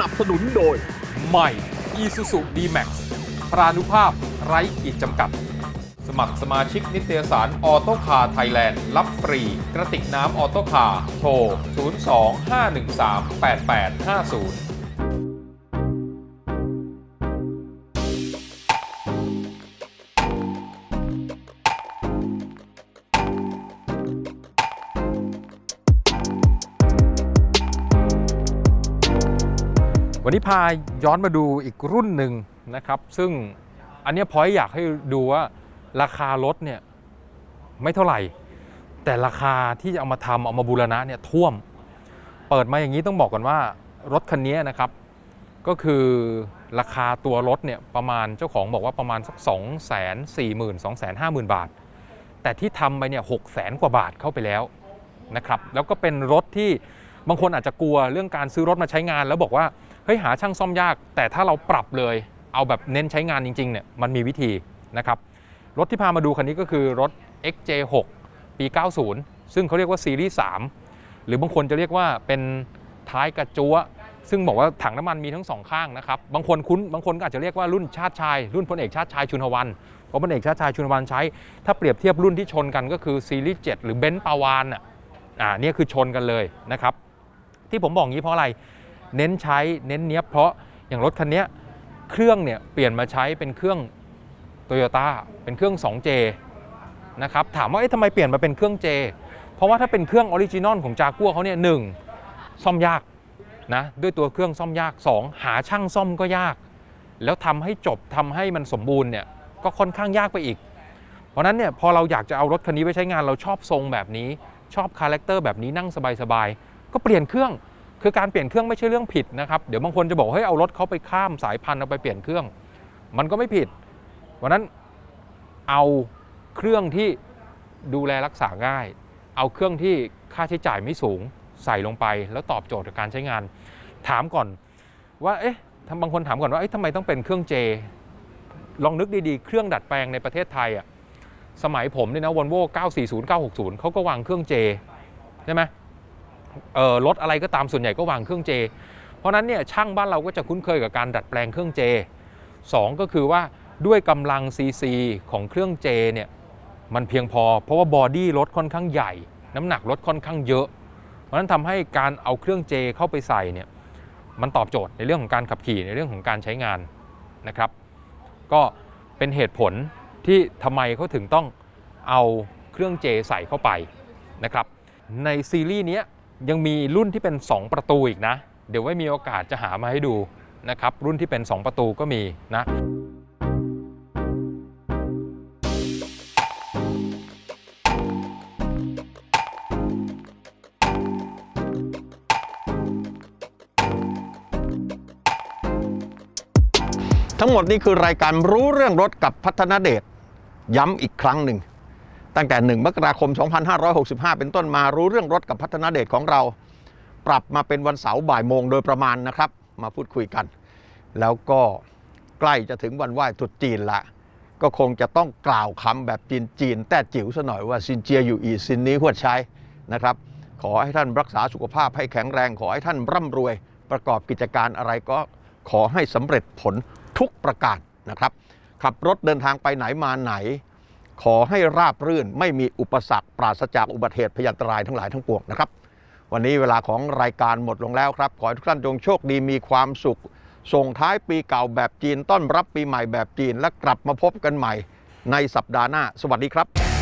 นับสนุนโดย ใหม่ Isuzu D-Max พรานุภาพไร้ขีดจำกัด สมัครสมาชิกนิตยสารออโตคาร์ไทยแลนด์รับฟรี กระติกน้ำออโตคาร์โทร 02-513-8850 วันนี้พาย้อนมาดูอีกรุ่นหนึ่งนะครับ ซึ่งอันนี้พอยอยากให้ดูว่าราคารถเนี่ยไม่เท่าไหร่ แต่ราคาที่จะเอามาทำเอามาบูรณะเนี่ยท่วม เปิดมาอย่างนี้ต้องบอกก่อนว่ารถคันนี้นะครับ ก็คือราคาตัวรถเนี่ยประมาณเจ้าของบอกว่าประมาณสัก 2 4 0 0 0 0 2 5 0 0 0 0 บาท แต่ที่ทำไปเนี่ย6 0 0 0 0กว่าบาทเข้าไปแล้วนะครับ แล้วก็เป็นรถที่บางคนอาจจะกลัวเรื่องการซื้อรถมาใช้งานแล้วบอกว่า ฮ้ยหาช่างซ่อมยาก แต่ถ้าเราปรับเลย เอาแบบเน้นใช้งานจริงๆเนี่ยมันมีวิธีนะครับรถที่พามาดูคันนี้ก็คือรถ XJ6 ปี 90 ซึ่งเขาเรียกว่าซีรีส์3หรือบางคนจะเรียกว่าเป็นท้ายกระจัวซึ่งบอกว่าถังน้ำมันมีทั้งสองข้างนะครับ บางคนคุ้น บางคนก็อาจจะเรียกว่ารุ่นชาติชาย รุ่นพลเอกชาติชายชุนหวัน เพราะพลเอกชาติชายชุนหวันใช้ ถ้าเปรียบเทียบรุ่นที่ชนกันก็คือซีรีส์7หรือเบนซ์ปาวานอะ อ่าเนี่ยคือชนกันเลยนะครับ ที่ผมบอกงี้เพราะอะไร เน้นใช้เน้นเนี้ยเพราะอย่างรถคันนี้เครื่องเนี่ยเปลี่ยนมาใช้เป็นเครื่องโตโยต้าเป็นเครื่อง 2J นะครับถามว่าเอ๊ะทำไมเปลี่ยนมาเป็นเครื่อง J เพราะว่าถ้าเป็นเครื่องออริจินอลของจากัวเขาเนี่ยหนึ่งซ่อมยากนะด้วยตัวเครื่องซ่อมยาก 2 หาช่างซ่อมก็ยาก แล้วทำให้จบทำให้มันสมบูรณ์เนี่ยก็ค่อนข้างยากไปอีก เพราะนั้นเนี่ยพอเราอยากจะเอารถคันนี้ไปใช้งานเราชอบทรงแบบนี้ ชอบคาแรคเตอร์แบบนี้นั่งสบายๆก็เปลี่ยนเครื่อง คือการเปลี่ยนเครื่องไม่ใช่เรื่องผิดนะครับเดี๋ยวบางคนจะบอกเฮ้ยเอารถเขาไปข้ามสายพันธุ์เอาไปเปลี่ยนเครื่อง มันก็ไม่ผิดวันนั้นเอาเครื่องที่ดูแลรักษาง่าย เอาเครื่องที่ค่าใช้จ่ายไม่สูงใส่ลงไป แล้วตอบโจทย์กับการใช้งาน ถามก่อนว่าเอ๊ะทำบางคนถามก่อนว่าเอ๊ะทำไมต้องเป็นเครื่องเจ ลองนึกดีๆ เครื่องดัดแปลงในประเทศไทยอะสมัยผมเนี่ยนะวอลโว่940 960 เขาก็วางเครื่องเจใช่ไหม รถอะไรก็ตามส่วนใหญ่ก็วางเครื่องเจ เพราะนั้นเนี่ยช่างบ้านเราก็จะคุ้นเคยกับการดัดแปลงเครื่องเจสองก็คือว่าด้วยกำลังซีซีของเครื่องเจเนี่ยมันเพียงพอ เพราะว่าบอดี้รถค่อนข้างใหญ่ น้ำหนักรถค่อนข้างเยอะ เพราะนั้นทำให้การเอาเครื่องเจเข้าไปใส่เนี่ยมันตอบโจทย์ในเรื่องของการขับขี่ในเรื่องของการใช้งานนะครับ ก็เป็นเหตุผลที่ทำไมเขาถึงต้องเอาเครื่องเจใส่เข้าไปนะครับในซีรีส์เนี้ ยังมีรุ่นที่เป็น 2 ประตูอีกนะ เดี๋ยวไว้มีโอกาสจะหามาให้ดูนะครับรุ่นที่เป็น 2 ประตูก็มีนะทั้งหมดนี้คือรายการรู้เรื่องรถกับพัฒนาเดชย้ำอีกครั้งหนึ่ง ตั้งแต่ 1 มกราคม 2565 เป็นต้นมารู้เรื่องรถกับพัฒนาเดชของเรา ปรับมาเป็นวันเสาร์บ่ายโมงโดยประมาณนะครับ มาพูดคุยกัน แล้วก็ใกล้จะถึงวันไหว้ตรุษจีนละ ก็คงจะต้องกล่าวคำแบบจีนๆแต่จิ๋วซะหน่อยว่าซินเจียอยู่อีซินนี้หัวใช้นะครับ ขอให้ท่านรักษาสุขภาพให้แข็งแรง ขอให้ท่านร่ำรวย ประกอบกิจการอะไรก็ขอให้สำเร็จผลทุกประการนะครับ ขับรถเดินทางไปไหนมาไหน ขอให้ราบรื่นไม่มีอุปสรรคปราศจากอุบัติเหตุพยันตรายทั้งหลายทั้งปวงนะครับ วันนี้เวลาของรายการหมดลงแล้วครับ ขอให้ทุกท่านจงโชคดีมีความสุข ส่งท้ายปีเก่าแบบจีนต้อนรับปีใหม่แบบจีน และกลับมาพบกันใหม่ในสัปดาห์หน้า สวัสดีครับ